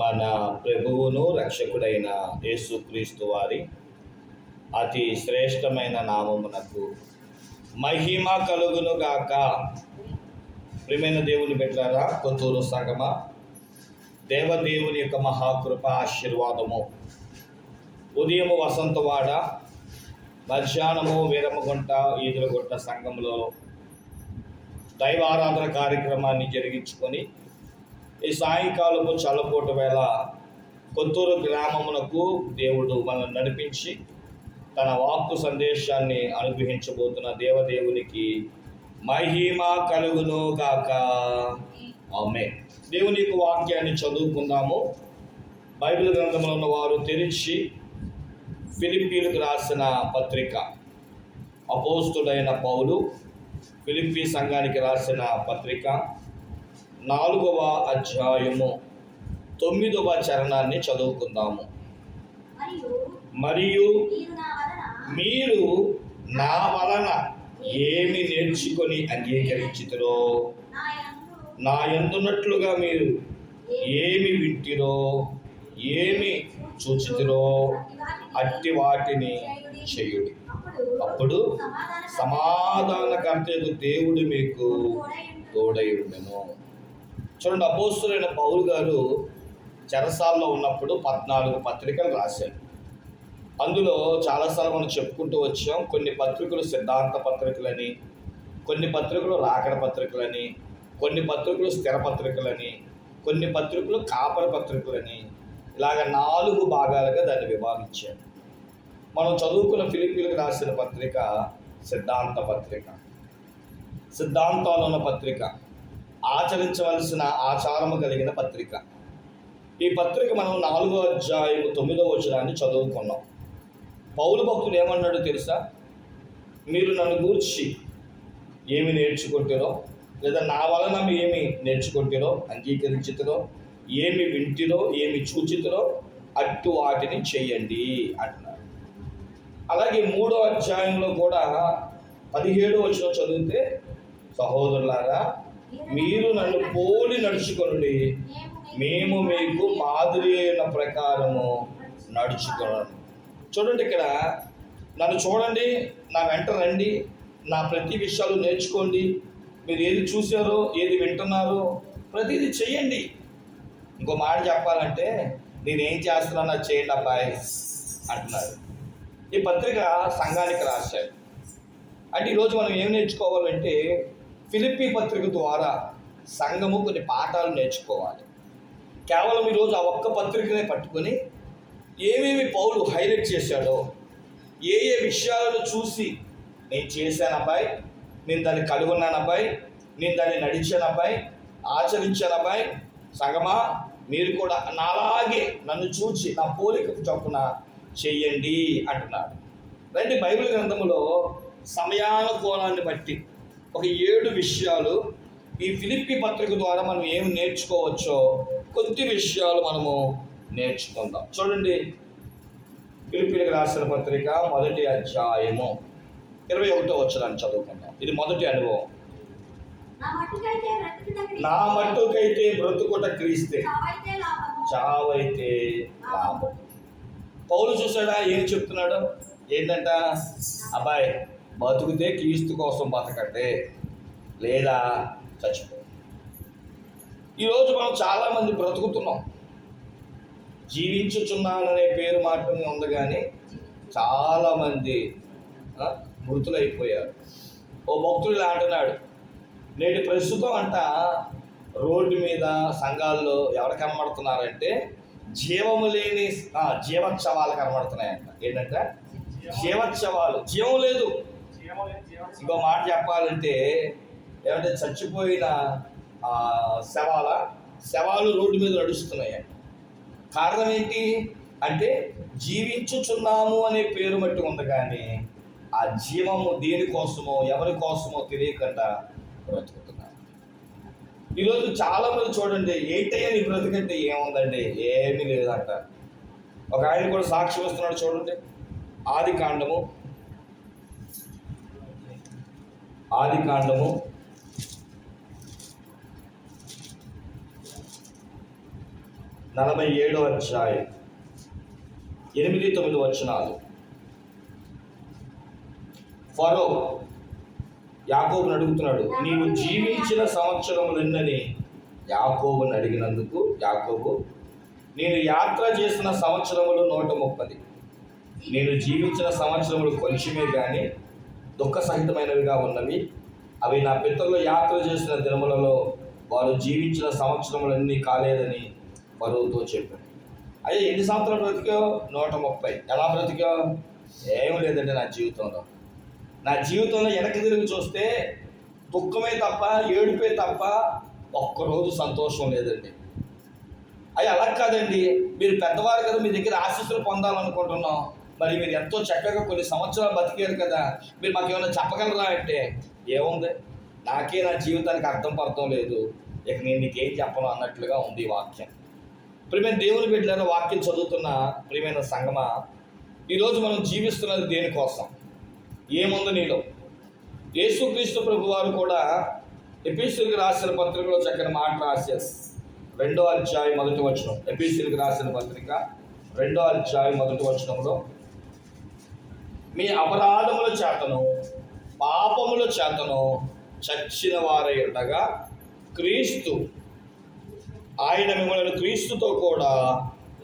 మన ప్రభువును రక్షకుడైన యేసుక్రీస్తు వారి అతి శ్రేష్టమైన నామమునకు మహిమ కలుగును గాక. ప్రియమైన దేవుని పెట్టారా కొత్తూరు సంగమ దేవదేవుని యొక్క మహాకృప ఆశీర్వాదము. ఉదయము వసంతవాడ మధ్యాహ్నము వీరమగుంట ఈదులగుంట సంఘంలో దైవారాధన కార్యక్రమాన్ని జరిగించుకొని ఈ సాయంకాలము చల్లపోట వేళ కొత్తూరు గ్రామమునకు దేవుడు మనల్ని నడిపించి తన వాక్కు సందేశాన్ని అనుగ్రహించబోతున్న దేవదేవునికి మహిమ కలుగును గాక. ఆమె దేవుని యొక్క వాక్యాన్ని చదువుకుందాము. బైబిల్ గ్రంథంలో ఉన్న వారు తెరిచి ఫిలిప్పీలకు రాసిన పత్రిక. అపోస్తుడైన పౌలు ఫిలిప్పీ సంఘానికి రాసిన పత్రిక. నాలుగవ అధ్యాయము. తొమ్మిదవ చరణాన్ని చదువుకుందాము. మరియు మీరు నా వలన ఏమి నేర్చుకొని అంగీకరించుతురో? నా ఎందున్నట్లుగా మీరు ఏమి వింటిరో? ఏమి చూచితిరో? అట్టి వాటిని చేయుడి. అప్పుడు సమాధానకర్తకు దేవుడు మీకు తోడై ఉండెను చూడండి అపోస్తులైన పౌలు గారు చెరసాల్లో ఉన్నప్పుడు పద్నాలుగు పత్రికలు రాశారు. అందులో చాలాసార్లు మనం చెప్పుకుంటూ వచ్చాం కొన్ని పత్రికలు సిద్ధాంత పత్రికలని కొన్ని పత్రికలు రాకడ పత్రికలని కొన్ని పత్రికలు స్థిర పత్రికలని కొన్ని పత్రికలు కాపర పత్రికలని ఇలాగ నాలుగు భాగాలుగా దాన్ని విభాగించారు. మనం చదువుకున్న ఫిలిపీలకు రాసిన పత్రిక సిద్ధాంత పత్రిక. సిద్ధాంతాలు ఉన్న పత్రిక. ఆచరించవలసిన ఆచారము కలిగిన పత్రిక. ఈ పత్రిక మనం నాలుగో అధ్యాయము తొమ్మిదో వచనాన్ని చదువుకున్నాం. పౌరు భక్తుడు ఏమన్నాడు తెలుసా? మీరు నన్ను గూర్చి ఏమి నేర్చుకుంటారో లేదా నా వలన ఏమి నేర్చుకుంటారో అంగీకరించుతారో ఏమి వింటిరో ఏమి చూచితురో అట్టు వాటిని చేయండి అంటున్నారు అలాగే మూడో అధ్యాయంలో కూడా పదిహేడు వచ్చిన చదివితే సహోదరులారా మీరు నన్ను పోలి నడుచుకొనుడి. మేము మీకు మాదిరి అయిన ప్రకారము నడుచుకోవాలి చూడండి ఇక్కడ నన్ను చూడండి నా వెంట రండి నా ప్రతి విషయాలు నేర్చుకోండి. మీరు ఏది చూసారో ఏది వింటున్నారో ప్రతిదీ చెయ్యండి. ఇంకో మాట చెప్పాలంటే నేనేం చేస్తున్నానో చేయండి అబ్బాయి అంటున్నారు. ఈ పత్రిక సంఘానికి రాశారు అంటే ఈరోజు మనం ఏం నేర్చుకోవాలంటే ఫిలిప్పీ పత్రిక ద్వారా సంఘము కొన్ని పాఠాలు నేర్చుకోవాలి. కేవలం ఈరోజు ఆ ఒక్క పత్రికనే పట్టుకొని ఏమేమి పౌలు హైలైట్ చేశాడో ఏ ఏ విషయాలను చూసి నేను చేశాను అబ్బాయి నేను దాన్ని కలుగున్నాను అబ్బాయి నేను దాన్ని నడిచాను అబ్బాయి ఆచరించాను అబ్బాయి సంగమా మీరు కూడా నాలాగే నన్ను చూచి నా పోలిక చొప్పున చెయ్యండి అంటున్నాడు. రండి బైబిల్ గ్రంథములో సమయానుకూలాన్ని బట్టి ఒక ఏడు విషయాలు ఈ ఫిలిప్పి పత్రిక ద్వారా మనం ఏం నేర్చుకోవచ్చో కొద్ది విషయాలు మనము నేర్చుకుందాం. చూడండి ఫిలిపిలకు రాసిన పత్రిక మొదటి అధ్యాయము ఇరవై ఒకటో వచ్చాలని చదువుకుందాం. ఇది మొదటి అనుభవం. నా మట్టుకైతే బ్రతుకుట క్రీస్తే. చావైతే లాభం. పౌలు చూసాడా ఏం చెప్తున్నాడు? ఏంటంట? అబ్బాయి బతుకుతే క్రీస్తు కోసం బతకండి లేదా చచ్చిపో. ఈరోజు మనం చాలామంది బ్రతుకుతున్నాం. జీవించుచున్నాననే పేరు మాత్రమే ఉంది కానీ చాలామంది మృతులైపోయారు. ఓ భక్తుడు ఇలా అంటున్నాడు నేటి ప్రస్తుతం అంట రోడ్డు మీద సంఘాల్లో ఎవరు కనబడుతున్నారంటే జీవము లేని జీవోత్సవాలు కనబడుతున్నాయంట. ఏంటంటే? జీవోత్సవాలు. జీవం లేదు. ఇంకో మాట చెప్పాలంటే ఏమంటే చచ్చిపోయిన శవాల శవాలు రోడ్డు మీద నడుస్తున్నాయి. కారణం ఏంటి? అంటే జీవించుచున్నాము అనే పేరు మట్టి ఉంది కానీ ఆ జీవము దేనికోసమో ఎవరి కోసమో తెలియకుండా బ్రతుకుతున్నారు. ఈరోజు చాలా మంది చూడండి ఏంటయ్యా నీ బ్రతికంటే ఏముందండి? ఏమీ లేదంట. ఒక ఆయన కూడా సాక్షి వస్తున్నాడు చూడండి. ఆది కాండము ఆది కాండము. నలభై ఏడో అధ్యాయం. ఎనిమిది తొమ్మిది వచనాలు. ఫరో యాకోబుని అడుగుతున్నాడు నీవు జీవించిన సంవత్సరములెన్నని యాకోబుని అడిగినందుకు యాకోబు నేను యాత్ర చేసిన సంవత్సరములు నూట ముప్పది. నేను జీవించిన సంవత్సరములు కొంచెమే కానీ దుఃఖ సహితమైనవిగా ఉన్నవి. అవి నా పితరులు యాత్ర చేసిన దినములలో వారు జీవించిన సంవత్సరములన్నీ కాలేదని పరువుతో చెప్పాడు. అయ్యా ఎన్ని సంవత్సరాలు బ్రతికో నూట ముప్పై. ఎలా బ్రతికో ఏం లేదండి నా జీవితంలో. నా జీవితంలో వెనక్కి తిరిగి చూస్తే దుఃఖమే తప్ప ఏడుపే తప్ప ఒక్కరోజు సంతోషం లేదండి. అవి అలా కాదండి. మీరు పెద్దవారు కదా మీ దగ్గర ఆశీస్సులు పొందాలనుకుంటున్నాం. మరి మీరు ఎంతో చక్కగా కొన్ని సంవత్సరాలు బతికారు కదా మీరు మాకు ఏమైనా చెప్పగలరా అంటే ఏముంది? నాకే నా జీవితానికి అర్థం పడటం లేదు. ఇక నేను నీకేం చెప్పను అన్నట్లుగా ఉంది వాక్యం. ప్రియమైన దేవుని బిడ్డలను వాక్యం చదువుతున్న ప్రియమైన సంగమ ఈరోజు మనం జీవిస్తున్నది దేనికోసం ఏముంది నీలో? యేసుక్రీస్తు ప్రభు వారు కూడా ఎపిసులకు రాసిన పత్రికలో చక్కని మాట రాసేస్ రెండో అధ్యాయం మొదటి వచనం. ఎపిసులకు రాసిన పత్రిక రెండో అధ్యాయం మొదటి వచనంలో మీ అపరాధముల చేతను పాపముల చేతను చచ్చిన వారై ఉండగా క్రీస్తు ఆయన మిమ్మల్ని క్రీస్తుతో కూడా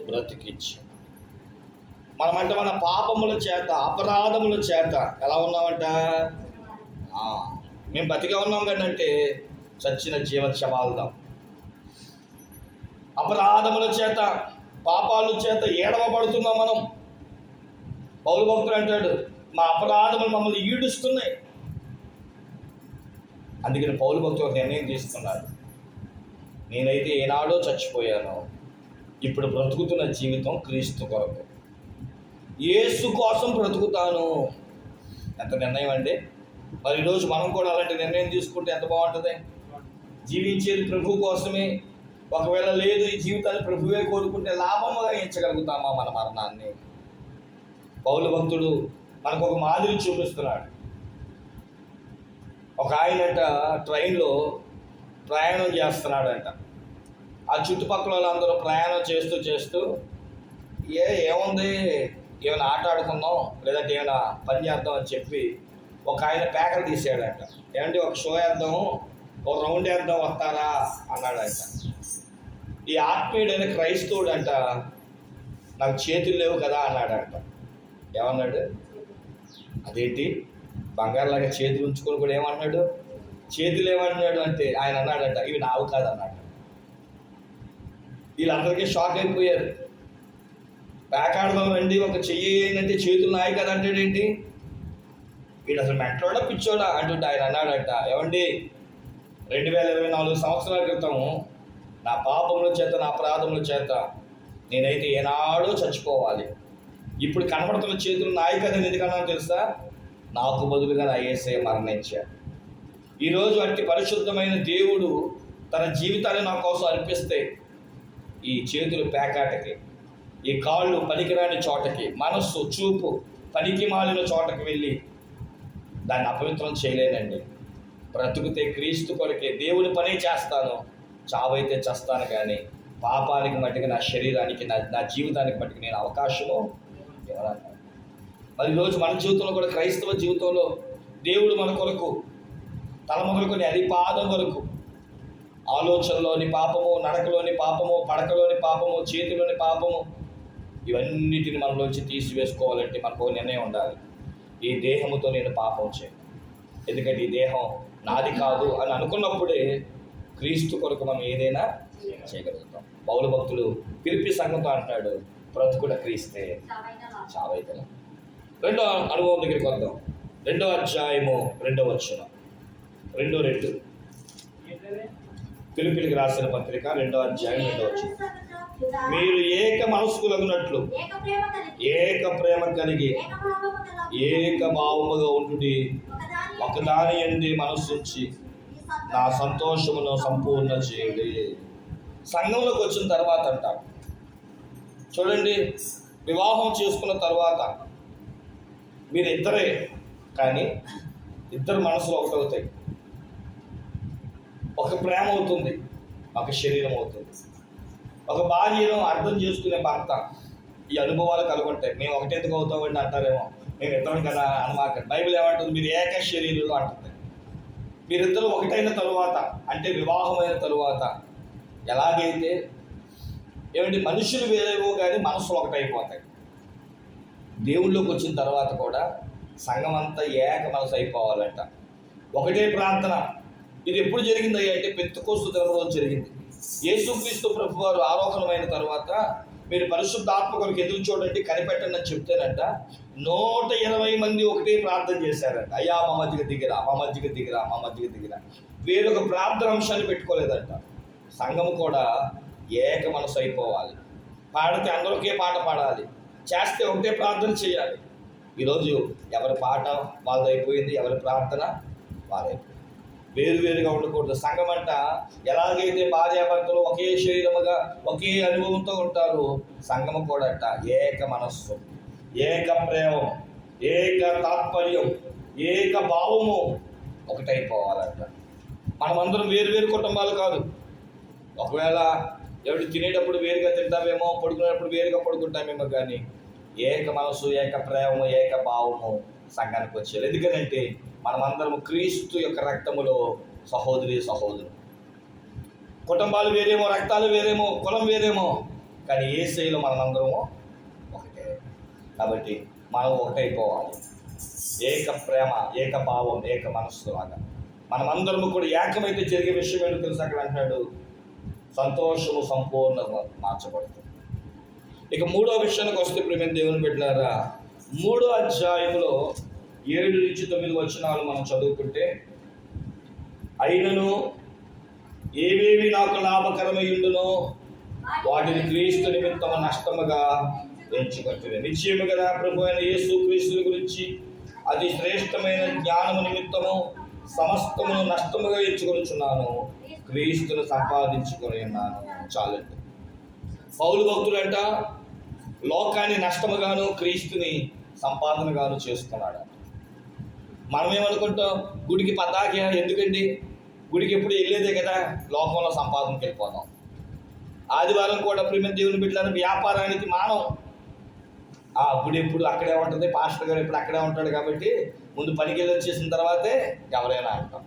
బ్రతికించి. మనమంటే మన పాపముల చేత అపరాధముల చేత ఎలా ఉన్నామంట? మేము బతిగా ఉన్నాం కంటే చచ్చిన జీవత్సవాల్దాం అపరాధముల చేత పాపాల చేత ఏడవబడుతున్నాం మనం. పౌరు భక్తుడు అంటాడు మా అపరాధములు మమ్మల్ని ఈడుస్తున్నాయి. అందుకని పౌరు భక్తుడు ఒక నిర్ణయం తీసుకున్నాడు నేనైతే ఏనాడో చచ్చిపోయాను. ఇప్పుడు బ్రతుకుతున్న జీవితం క్రీస్తు కొరకు. ఏసు కోసం బ్రతుకుతాను. ఎంత నిర్ణయం అండి. మరి ఈరోజు మనం కూడా అలాంటి నిర్ణయం తీసుకుంటే ఎంత బాగుంటుంది? జీవించేది ప్రభు కోసమే. ఒకవేళ లేదు ఈ జీవితాన్ని ప్రభువే కోరుకుంటే లాభం ఎంచగలుగుతామా మన మరణాన్ని? పౌలు భక్తుడు మనకు ఒక మాదిరి చూపిస్తున్నాడు. ఒక ఆయనంట ట్రైన్లో ప్రయాణం చేస్తున్నాడంట. ఆ చుట్టుపక్కల వాళ్ళందరూ ప్రయాణం చేస్తూ చేస్తూ ఏ ఏముంది? ఏమైనా ఆట ఆడుకుందాం? లేదంటే ఏమైనా పని చేద్దాం? అని చెప్పి ఒక ఆయన పేకలు తీసాడంట ఏమంటే ఒక షో వేద్దాం? ఒక రౌండ్ వేద్దాం వస్తారా? అన్నాడంట. ఈ ఆత్మీయుడైన క్రైస్తవుడు అంట నాకు చేతులు లేవు కదా అన్నాడంట. ఏమన్నాడు? అదేంటి? బంగారులాగా చేతులు ఉంచుకొని కూడా ఏమన్నాడు? చేతులు ఏమన్నాడు అంటే ఆయన అన్నాడంట ఇవి నావు కాదు అన్నాడు వీళ్ళందరికీ షాక్ అయిపోయారు. పేకాడదాం అండి ఒక చెయ్యి ఏంటంటే చేతులు నాయి కదా అంటాడేంటి వీడు అసలు మెంటలోడా పిచ్చోడా అంటుంటే ఆయన అన్నాడంట ఏమండి రెండు వేల ఇరవై నాలుగు సంవత్సరాల క్రితం నా పాపముల చేత నా అపరాధముల చేత నేనైతే ఏనాడో చచ్చిపోవాలి. ఇప్పుడు కనబడుతున్న చేతులు నాయకత్వం ఎందుకన్నా తెలుసా? నాకు బదులుగా నా ఏసే మరణించాడు. ఈరోజు అట్టి పరిశుద్ధమైన దేవుడు తన జీవితాన్ని నా కోసం అర్పిస్తే ఈ చేతులు పేకాటకి ఈ కాళ్ళు పనికిరాని చోటకి మనస్సు చూపు పనికి మాలిన చోటకి వెళ్ళి దాన్ని అపవిత్రం చేయలేనండి. బ్రతుకుతే క్రీస్తు కొరకే దేవుని పని చేస్తాను చావైతే చేస్తాను కానీ పాపానికి మట్టుకు నా శరీరానికి నా నా జీవితానికి మట్టుకు నేను అవకాశము ఇవ్వను మరి ఈరోజు మన జీవితంలో కూడా క్రైస్తవ జీవితంలో దేవుడు మన కొరకు తల మొదలుకొని అది పాదం వరకు ఆలోచనలోని పాపము నడకలోని పాపము పడకలోని పాపము చేతిలోని పాపము ఇవన్నిటిని మనలోంచి తీసివేసుకోవాలంటే మనకు నిర్ణయం ఉండాలి. ఈ దేహముతో నేను పాపం చేయను. ఎందుకంటే ఈ దేహం నాది కాదు అని అనుకున్నప్పుడే క్రీస్తు కొరకు మనం ఏదైనా చేయగలుగుతాం. పౌరు భక్తులు పిలిపి సంఘంతో అంటాడు బ్రతుకుడ క్రీస్తే. చావైతే రెండో అనుభవం దగ్గరికి వద్దాం. రెండో అధ్యాయము రెండో వచ్చిన రెండో రెండు. పిలుపులకి రాసిన పత్రిక రెండో అధ్యాయం రెండో వచ్చిన మీరు ఏక మనస్కులగునట్లు ఏక ప్రేమ కలిగి ఏక ప్రేమ కలిగి ఏక భావముగా ఉండుడి. ఒకదాని ఒకదాని మనస్సు మనస్సుంచి నా సంతోషమును సంపూర్ణ చేయండి. సంఘంలోకి వచ్చిన తర్వాత అంట చూడండి వివాహం చేసుకున్న తర్వాత మీరిద్దరే కానీ ఇద్దరు మనసులు ఒకటవుతాయి ఒక ప్రేమ అవుతుంది ఒక శరీరం అవుతుంది. ఒక భార్యను అర్థం చేసుకునే భర్త ఈ అనుభవాలు కలుగుంటాయి మేము ఒకటెందుకు అవుతామండి? అంటారేమో. మేము ఇద్దరం కదా అనమాట బైబిల్ ఏమంటుంది? మీరు ఏక శరీరంలో అంటుంది. మీరిద్దరు ఒకటైన తరువాత అంటే వివాహమైన తరువాత ఎలాగైతే ఏమంటే మనుషులు వేరేవో కానీ మనసులు ఒకటైపోతాయి. దేవుళ్ళకి వచ్చిన తర్వాత కూడా సంఘం అంతా ఏక మనసు అయిపోవాలంట. ఒకటే ప్రార్థన. ఇది ఎప్పుడు జరిగింది అంటే పెత్తుకోసు దినరోజు జరిగింది. యేసుక్రీస్తు ప్రభు వారు ఆరోహణమైన తర్వాత మీరు పరిశుద్ధాత్మ కొరకు ఎదురు చూడండి కనిపెట్టండి అని చెప్తేనంట నూట ఇరవై మంది ఒకటే ప్రార్థన చేశారంట. అయ్యా మా మధ్యకి దిగిరా మా మధ్యకి దిగిరా మా మధ్యకి దిగిరా. వేరొక ప్రార్థన అంశాన్ని పెట్టుకోలేదంట. సంఘము కూడా ఏక మనసు అయిపోవాలి. పాడితే అందరికే పాట పాడాలి. చేస్తే ఒకటే ప్రార్థన చేయాలి. ఈరోజు ఎవరి పాట వాళ్ళదైపోయింది అయిపోయింది ఎవరి ప్రార్థన వాళ్ళైపోయింది. వేరు వేరుగా ఉండకూడదు. సంఘం అంట ఎలాగైతే భార్యాభర్తలు ఒకే శరీరముగా ఒకే అనుభవంతో ఉంటారు సంఘము కూడా అంట ఏక మనస్సు ఏక ప్రేమం ఏక తాత్పర్యం ఏక భావము ఒకటైపోవాలంట. మనమందరం వేరు వేరు కుటుంబాలు కాదు. ఒకవేళ ఎవరు తినేటప్పుడు వేరుగా తింటామేమో పడుకునేటప్పుడు వేరుగా పడుకుంటామేమో కానీ ఏక మనసు ఏక ప్రేమము ఏక భావము సంఘానికి వచ్చేది ఎందుకంటే మనమందరం క్రీస్తు యొక్క రక్తములో సహోదరి సహోదరు. కుటుంబాలు వేరేమో రక్తాలు వేరేమో కులం వేరేమో కానీ ఏ శైలిలో మనమందరము ఒకటే. కాబట్టి మనం ఒకటైపోవాలి. ఏక ప్రేమ ఏక భావం ఏక మనస్సు లాగా. మనమందరము కూడా ఏకమైతే జరిగే విషయం ఏంటో తెలుసు అక్కడ అంటున్నాడు? సంతోషము సంపూర్ణంగా మార్చబడుతుంది. ఇక మూడో విషయానికి వస్తే ప్రేమ దేవుని పెట్టినారా మూడో అధ్యాయంలో ఏడు నుంచి తొమ్మిది వచనాలు మనం చదువుకుంటే అయినను ఏవేవి నాకు లాభకరమై వాటిని క్రీస్తు నిమిత్తము నష్టముగా ఎంచుకొచ్చింది నిశ్చయము కదా ప్రభు అయిన యేసు క్రీస్తుని గురించి. అతి శ్రేష్టమైన జ్ఞానము నిమిత్తము సమస్తమును నష్టముగా ఎంచుకొనుచున్నాను. క్రీస్తును సంపాదించుకొని ఉన్నాను చాలండి. పౌలు భక్తుడంట లోకాన్ని నష్టముగాను క్రీస్తుని సంపాదనగాను చేస్తున్నాడు. మనం ఏమనుకుంటాం గుడికి పద్దాక ఎందుకండి? గుడికి ఎప్పుడు వెళ్ళేదే కదా లోకంలో సంపాదనకి వెళ్ళిపోతాం ఆదివారం కూడా ప్రేమ దేవుని బిడ్డలను వ్యాపారానికి మానం. ఆ గుడి ఎప్పుడు అక్కడే ఉంటుంది పాస్టర్ గారు ఎప్పుడు అక్కడే ఉంటాడు కాబట్టి ముందు పనికి వెళ్ళి వచ్చేసిన తర్వాతే ఎవరైనా అంటాం.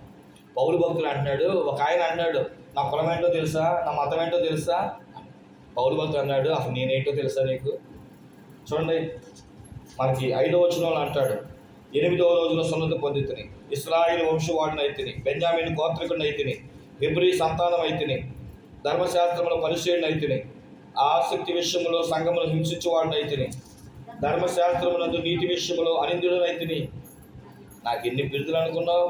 పౌరు భక్తులు అంటున్నాడు ఒక ఆయన అన్నాడు నా కులం ఏంటో తెలుసా? నా మతం ఏంటో తెలుసా? పౌరు భక్తులు అన్నాడు అసలు నేనేంటో తెలుసా నీకు? చూడండి మనకి ఐదో వచనంలో అంటాడు ఎనిమిదవ రోజున సున్నతి పొందితిని ఇస్రాయిల్ వంశవాడిని అయితిని బెంజామిన్ గోత్రికుడిని అయితిని హెబ్రి సంతానం అయితిని ధర్మశాస్త్రంలో పరిశీలన అయితిని ఆసక్తి విషయంలో సంఘములు హింసించేవాడిని అయితిని ధర్మశాస్త్రమునందు నీతి విషయంలో అనిందుడనైతిని నాకు ఎన్ని బిరుదులు అనుకున్నావు?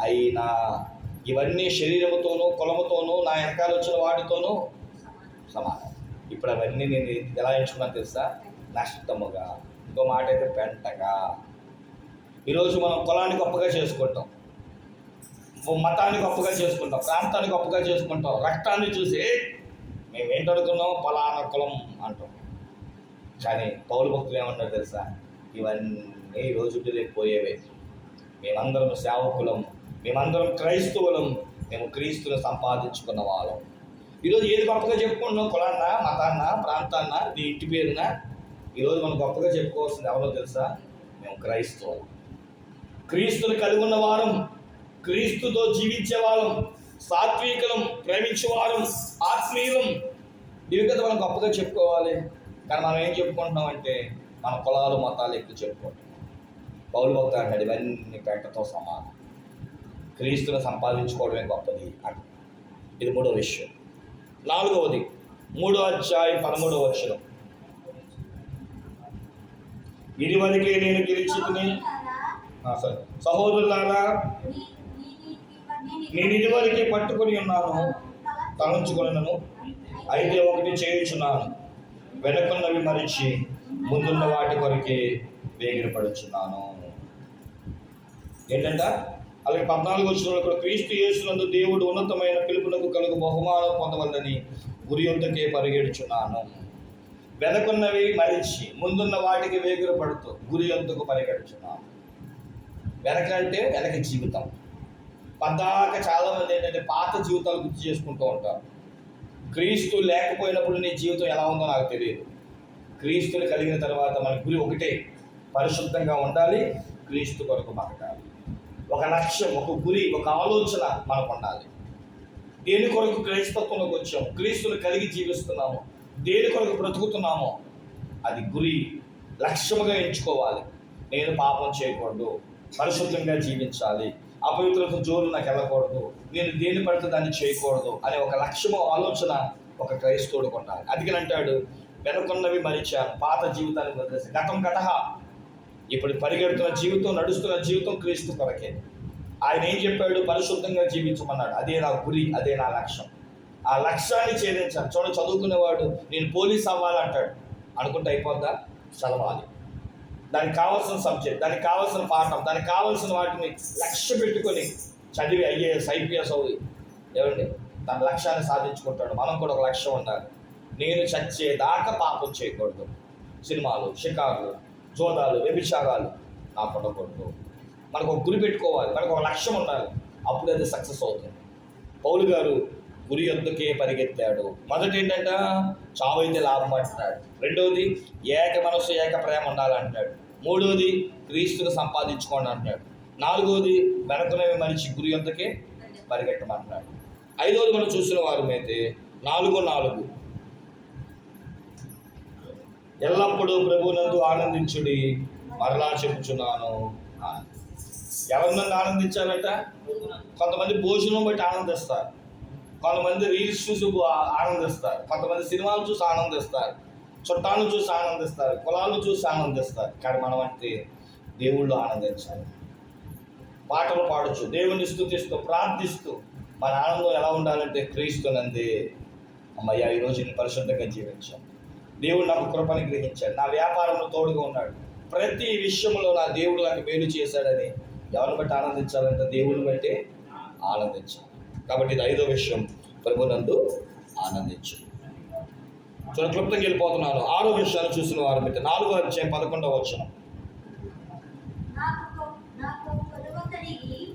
అయినా ఇవన్నీ శరీరముతోనూ కులముతోనూ నా వెనకాల వచ్చిన వాటితోనూ సమానం. ఇప్పుడు అవన్నీ నేను ఎలా ఎంచుకున్నాను తెలుసా? నష్టముగా. ఇంకో మాట అయితే పెంటగా. ఈరోజు మనం కులానికి గొప్పగా చేసుకుంటాం. మతానికి అప్పుగా గొప్పగా చేసుకుంటాం. ప్రాంతానికి గొప్పగా చేసుకుంటాం. రక్తాన్ని చూసి మేము ఏంటనుకున్నాం పలానా కులం అంటాం. కానీ పౌరు భక్తులు ఏమంటారు తెలుసా? ఇవన్నీ ఈ రోజు రేపు పోయేవే. మేమందరం సేవకులం మేమందరం క్రైస్తవులం మేము క్రీస్తుని సంపాదించుకున్న వాళ్ళం. ఈరోజు ఏది గొప్పగా చెప్పుకుంటున్నాం? కులాన్న మతాన్న ప్రాంతాన్న నీ ఇంటి పేరున ఈరోజు మనం గొప్పగా చెప్పుకోవాల్సింది ఎవరో తెలుసా? మేము క్రైస్తవులం. క్రీస్తుని కలిగి ఉన్న వారం క్రీస్తుతో జీవించే వాళ్ళం సాత్వికులం ప్రేమించే వారం ఆత్మీయులం. ఇవి కదా మనం గొప్పగా చెప్పుకోవాలి. కానీ మనం ఏం చెప్పుకుంటున్నాం అంటే మన కులాలు మతాలు ఎక్కువ చెప్పుకుంటున్నాం. పౌరు భక్త అంటాడు ఇవన్నీ పెట్టతో సమానం. క్రీస్తుని సంపాదించుకోవడమే గొప్పది అని ఇది మూడో విషయం. నాలుగవది మూడో అధ్యాయం పదమూడవ వచనం. ఇదివరకే నేను గెలుచుకుని సరే. సహోదరులారా నేను ఇదివరకే పట్టుకొని ఉన్నాను తలంచుకున్నాను. అయితే ఒకటి చేయుచున్నాను. వెనకున్నవి మరిచి ముందున్న వాటి కొరకే వేగిరపడుచున్నాను. ఏంటంటే? అలాగే పద్నాలుగు వచ్చిన కూడా క్రీస్తు యేసునందు దేవుడు ఉన్నతమైన పిలుపునకు కలుగు బహుమానం పొందవలని గురి యొద్దకే పరిగెడుచున్నాను. వెనకున్నవి మరిచి ముందున్న వాటికి వేగులు గురి యొద్దకు పరిగెడుచున్నాను. వెనక అంటే వెనక జీవితం. పద్దాక చాలామంది ఏంటంటే పాత జీవితాలు గుర్తు చేసుకుంటూ ఉంటారు. క్రీస్తు లేకపోయినప్పుడు నీ జీవితం ఎలా ఉందో నాకు తెలియదు. క్రీస్తుని కలిగిన తర్వాత మన గురి ఒకటే. పరిశుద్ధంగా ఉండాలి క్రీస్తు కొరకు బతకాలి. ఒక లక్ష్యం ఒక గురి ఒక ఆలోచన మనకు ఉండాలి. దేని కొరకు క్రైస్తత్వంలోకి వచ్చాము? క్రీస్తుని కలిగి జీవిస్తున్నాము. దేని కొరకు బ్రతుకుతున్నామో అది గురి లక్ష్యముగా ఎంచుకోవాలి. నేను పాపం చేయకూడదు పరిశుద్ధంగా జీవించాలి అపవిత్రత జోలు నాకు వెళ్ళకూడదు నేను దేని పడితే దాన్ని చేయకూడదు అనే ఒక లక్ష్యము ఆలోచన ఒక క్రైస్తవుడికి ఉండాలి. అందుకని అంటాడు వెనుకున్నవి మరిచాను పాత జీవితాన్ని వదిలేసి గతం గతహ ఇప్పుడు పరిగెడుతున్న జీవితం నడుస్తున్న జీవితం క్రీస్తు కొరకే ఆయన ఏం చెప్పాడు? పరిశుద్ధంగా జీవించమన్నాడు. అదే నా గురి అదే నా లక్ష్యం. ఆ లక్ష్యాన్ని ఛేదించాలి. చూడ చదువుకునేవాడు నేను పోలీస్ అవ్వాలంటాడు. అనుకుంటే అయిపోద్దా? చదవాలి. దానికి కావాల్సిన సబ్జెక్ట్ దానికి కావాల్సిన పాఠం దానికి కావాల్సిన వాటిని లక్ష్య పెట్టుకొని చదివి ఐఏఎస్ ఐపీఎస్ అవి ఏమండి? తన లక్ష్యాన్ని సాధించుకుంటాడు. మనం కూడా ఒక లక్ష్యం ఉండాలి. నేను చచ్చేదాకా పాపం చేయకూడదు. సినిమాలు షికార్లు జోదాలు వ్యభిచారాలు నాకు ఉండకూడదు మనకు ఒక గురి పెట్టుకోవాలి మనకు ఒక లక్ష్యం ఉండాలి. అప్పుడు అది సక్సెస్ అవుతుంది. పౌలు గారు గురి ఎందుకే పరిగెత్తాడు? మొదటి ఏంటంట? చావైతే లాభం అంటున్నాడు. రెండవది ఏక మనసు ఏక ప్రేమ ఉండాలంటున్నాడు. మూడవది క్రీస్తును సంపాదించుకోండి అంటున్నాడు. నాలుగవది వెనకనేవి మనిషి గురి ఎందుకే? పరిగెట్టమంటున్నాడు ఐదవది మనం చూసిన వారమైతే నాలుగు నాలుగు. ఎల్లప్పుడూ ప్రభునందు ఆనందించుడి. మరలా చెప్పుచున్నాను. ఆనందించు. ఎవరి నన్ను కొంతమంది భోజనం బట్టి ఆనందిస్తారు. కొంతమంది రీల్స్ చూసి ఆనందిస్తారు. కొంతమంది సినిమాలు చూసి ఆనందిస్తారు. చుట్టాలను చూసి ఆనందిస్తారు. కులాలను చూసి ఆనందిస్తారు. కానీ మనం అంటే దేవుళ్ళు ఆనందించాలి. పాటలు పాడచ్చు. దేవుని స్థుతిస్తూ ప్రార్థిస్తూ మన ఆనందం ఎలా ఉండాలంటే క్రీస్తునందే. అమ్మయ్య ఈరోజు నేను పరిశుద్ధంగా జీవించాను. దేవుడు నాకు కృపని గ్రహించాడు. నా వ్యాపారంలో తోడుగా ఉన్నాడు. ప్రతి విషయంలో నా దేవుడు నాకు మేలు చేశాడని ఎవరిని బట్టి ఆనందించాలంటే? దేవుడిని బట్టి ఆనందించాలి. కాబట్టి ఇది ఐదో విషయం. ప్రభునందు ఆనందించు. చూడ క్లుప్తంగా వెళ్ళిపోతున్నాను. ఆరో విషయాలు చూసిన వారు అయితే నాలుగో అధ్యాయం పదకొండవ వచ్చిన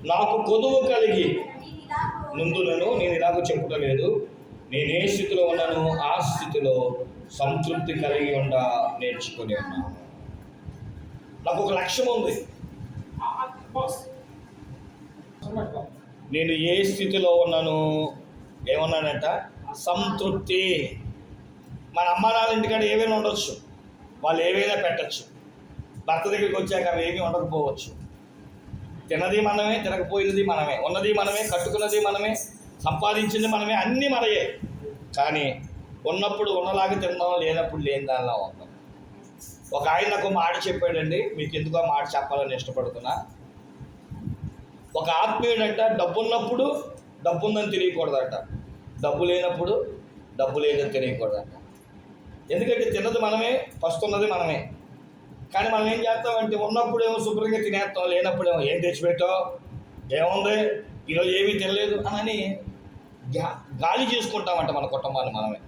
నాకు కొదువు కలిగి ముందులను నేను ఇలాగ చెప్పలేదు నేను ఏ స్థితిలో ఉన్నాను ఆ స్థితిలో సంతృప్తి కలిగి ఉండ నేర్చుకుని ఉన్నాను. నాకు ఒక లక్ష్యం ఉంది. నేను ఏ స్థితిలో ఉన్నాను? ఏమన్నానంట? సంతృప్తి. మన అమ్మ నాన్న ఇంటికాడ ఏమైనా ఉండొచ్చు. వాళ్ళు ఏవైనా పెట్టచ్చు. భర్త దగ్గరికి వచ్చాక అవి ఏమీ ఉండకపోవచ్చు. తినది మనమే తినకపోయినది మనమే. ఉన్నది మనమే కట్టుకున్నది మనమే సంపాదించింది మనమే అన్నీ మనయే. కానీ ఉన్నప్పుడు ఉన్నలాగా తిన్నాం లేనప్పుడు లేని దానిలా ఉందాం ఒక ఆయన నాకు ఒక మాట చెప్పాడండి మీకు ఎందుకో మాట చెప్పాలని ఇష్టపడుతున్నా. ఒక ఆత్మీయుడంట డబ్బు ఉన్నప్పుడు డబ్బు ఉందని తెలియకూడదట. డబ్బు లేనప్పుడు డబ్బు లేదని తెలియకూడదట. ఎందుకంటే తిన్నది మనమే ఫస్ట్ ఉన్నది మనమే. కానీ మనం ఏం చేస్తామంటే ఉన్నప్పుడు ఏమో శుభ్రంగా తినేస్తాం లేనప్పుడేమో ఏం తెచ్చిపెట్టావు? ఏముంది? ఈరోజు ఏమీ తినలేదు అని గాలి చేసుకుంటామంట మన కుటుంబాన్ని మనమే.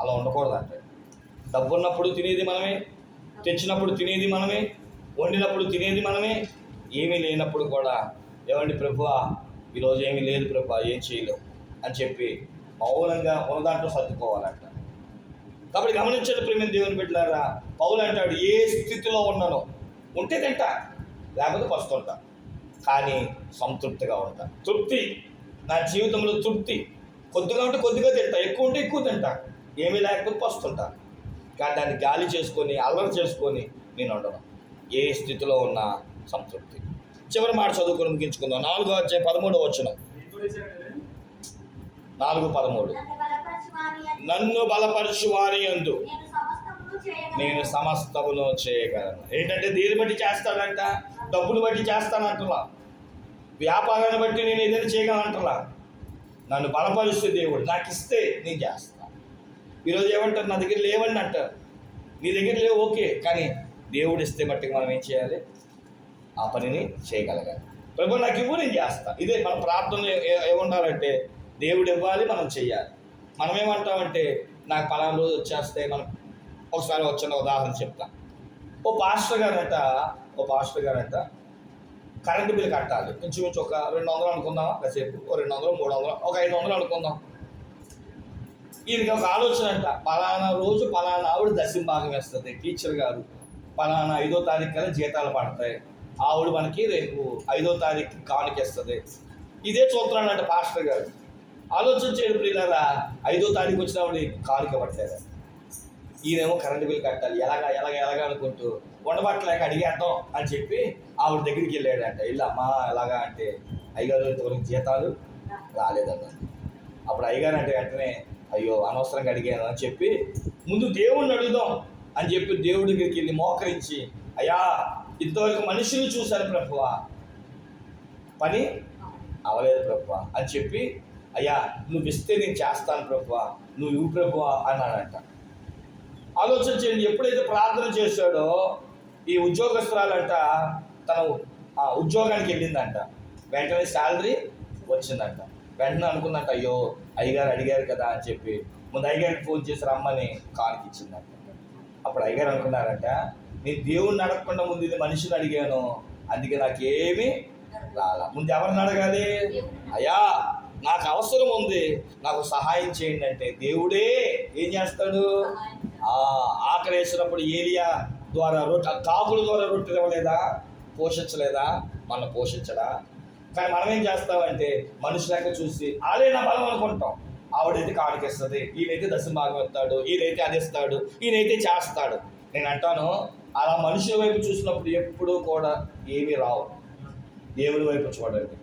అలా ఉండకూడదంట. డబ్బు ఉన్నప్పుడు తినేది మనమే తెచ్చినప్పుడు తినేది మనమే వండినప్పుడు తినేది మనమే ఏమీ లేనప్పుడు కూడా ఏమండి ప్రభు ఈరోజు ఏమీ లేదు ప్రభు ఏం చేయలేవు అని చెప్పి మౌనంగా ఉన్న దాంట్లో సర్దుకోవాలంట. కాబట్టి గమనించండి ప్రేమ దేవుని బిడ్డలారా పౌలు అంటాడు ఏ స్థితిలో ఉన్నానో. ఉంటే తింటా లేకపోతే పస్తుంటా కానీ సంతృప్తిగా ఉంటా. తృప్తి నా జీవితంలో తృప్తి. కొద్దిగా ఉంటే కొద్దిగా తింటా ఎక్కువ ఉంటే ఎక్కువ తింటా. ఏమీ లేకపోతే పస్తుంటాను కానీ దాన్ని గాలి చేసుకొని అల్లరి చేసుకొని నేను ఉండడం ఏ స్థితిలో ఉన్నా సంతృప్తి. చివరి మాట చదువుకొని ముగించుకుందాం. నాలుగో వచ్చే పదమూడో వచ్చిన నాలుగు పదమూడు. నన్ను బలపరచు వారి యందు అందు నేను సమస్తమును చేయగలను. చేయగలను ఏంటంటే దీన్ని బట్టి చేస్తాడంట? డబ్బులు బట్టి చేస్తానంటున్నా వ్యాపారాన్ని బట్టి నేను ఏదైనా చేయగలంటున్నా నన్ను బలపరిస్తే దేవుడు. నాకు ఇస్తే నేను చేస్తాను ఈరోజు ఏమంటారు? నా దగ్గర లేవండి అంటారు. నీ దగ్గర లేవు ఓకే. కానీ దేవుడు ఇస్తే బట్టి మనం ఏం చేయాలి? ఆ పనిని చేయగలగాలి. ప్రభు నాకు ఇవ్వు నేను చేస్తా. ఇదే మన ప్రార్థన ఏముండాలంటే దేవుడు ఇవ్వాలి మనం చెయ్యాలి మనం ఏమంటామంటే నాకు పలానా రోజు వచ్చేస్తే మనం ఒకసారి వచ్చిన ఉదాహరణ చెప్తా. ఓ పాస్టర్ గారంట ఓ పాస్టర్ గారంట కరెంటు బిల్ కట్టాలి. ఇంచుమించు ఒక రెండు వందలు అనుకుందాం కాసేపు. ఓ రెండు వందలు మూడు వందలు ఒక ఐదు వందలు అనుకుందాం. ఈయనకి ఒక ఆలోచన అంట. పలానా రోజు పలానా ఆవిడ దశంభాగం వేస్తుంది. టీచర్ గారు పలానా ఐదో తారీఖు కల్లా జీతాలు పడతాయి. ఆవిడ మనకి రేపు ఐదో తారీఖు కానుకేస్తుంది. ఇదే చూస్తున్నాడంట పాస్టర్ గారు. ఆలోచన చేయడం ప్రియులారా ఐదో తారీఖు వచ్చిన ఆవిడ కానుక పడతారు ఈయనేమో కరెంటు బిల్ కట్టాలి. ఎలాగా ఎలాగ ఎలాగ అనుకుంటూ ఉండబట్టలేక అడిగేద్దాం అని చెప్పి ఆవిడ దగ్గరికి వెళ్ళాడంట. వెళ్ళి అమ్మా ఎలాగా అంటే అయ్యగారు ఇంతవరకు జీతాలు రాలేదన్నారు అప్పుడు అయ్యగారు అంటే వెంటనే అయ్యో అనవసరంగా అడిగాను అని చెప్పి ముందు దేవుణ్ణి అడుగుదాం అని చెప్పి దేవుడి దగ్గరికి వెళ్ళి మోకరించి అయ్యా ఇంతవరకు మనుషులు చూశాను ప్రభువా. పని అవలేదు ప్రభువ అని చెప్పి అయ్యా నువ్వు ఇస్తే నేను చేస్తాను ప్రభువా. నువ్వు ఇవ్వు ప్రభువ అన్నాడంట. ఆలోచన చేయండి ఎప్పుడైతే ప్రార్థన చేశాడో ఈ ఉద్యోగస్తురాలంట తన ఆ ఉద్యోగానికి వెళ్ళిందంట. వెంటనే శాలరీ వచ్చిందంట. వెంటనే అనుకుందంట అయ్యో అయ్యగారు అడిగారు కదా అని చెప్పి. ముందు అయ్యగారికి ఫోన్ చేసి రమ్మని కాల్కి ఇచ్చిందంట. అప్పుడు అయ్యగారు అనుకున్నారంట నేను దేవుణ్ణి అడగకుండా ముందు ఇది మనిషిని అడిగాను అందుకే నాకేమీ రాలా. ముందు ఎవరిని అడగాలి? అయ్యా నాకు అవసరం ఉంది. నాకు సహాయం చేయండి అంటే దేవుడే ఏం చేస్తాడు? ఆకలి వేసినప్పుడు ఏలియా ద్వారా రొట్టె కాకుల ద్వారా రొట్టెలు ఇవ్వలేదా పోషించలేదా? మన పోషించడా? కానీ మనం ఏం చేస్తామంటే మనుషులక చూసి ఆడే నా బలం అనుకుంటాం. ఆవిడైతే కాడికిస్తుంది ఈయనైతే దశభాగం ఇస్తాడు ఈయనైతే అది ఇస్తాడు ఈయనైతే చేస్తాడు. నేను అంటాను అలా మనుషుల వైపు చూసినప్పుడు ఎప్పుడూ కూడా ఏమీ రావు. దేవుడి వైపు చూడండి.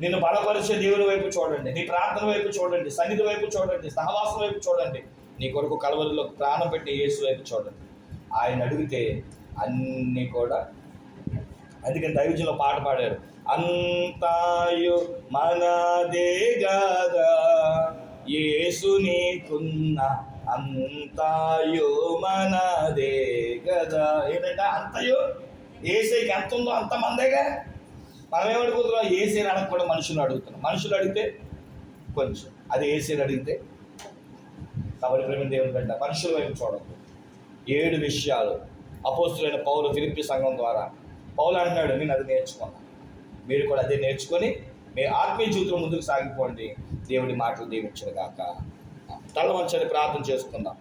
నిన్ను బలపరిచే దేవుని వైపు చూడండి. నీ ప్రార్థన వైపు చూడండి. సన్నిధి వైపు చూడండి. సహవాసం వైపు చూడండి. నీ కొరకు కలవరిలో ప్రాణం పెట్టి యేసు వైపు చూడండి. ఆయన అడిగితే అన్నీ కూడా అందుకని దైవజంలో పాట పాడారు. అంతాయు మనదే గదా యేసు అంతాయో మనదే గదా. ఏంటంటే అంతయో ఏసైకి ఎంత ఉందో అంత మందేగా. మనం ఏమడుగుతున్నాం? ఏసీని అడగకుండా మనుషులు అడుగుతున్నాం. మనుషులు అడిగితే కొంచెం అది ఏసీని అడిగితే కాబట్టి ప్రేమింది దేవుని మనుషుల వైపు చూడదు ఏడు విషయాలు అపోస్తులైన పౌరు ఫిలిపి సంఘం ద్వారా పౌలు అంటున్నాడు నేను అది నేర్చుకున్నాను. మీరు కూడా అదే నేర్చుకొని మీ ఆత్మీయ జీవితం ముందుకు సాగిపోండి. దేవుడి మాటలు దీవించను కాక తల వంచని ప్రార్థన చేసుకుందాం.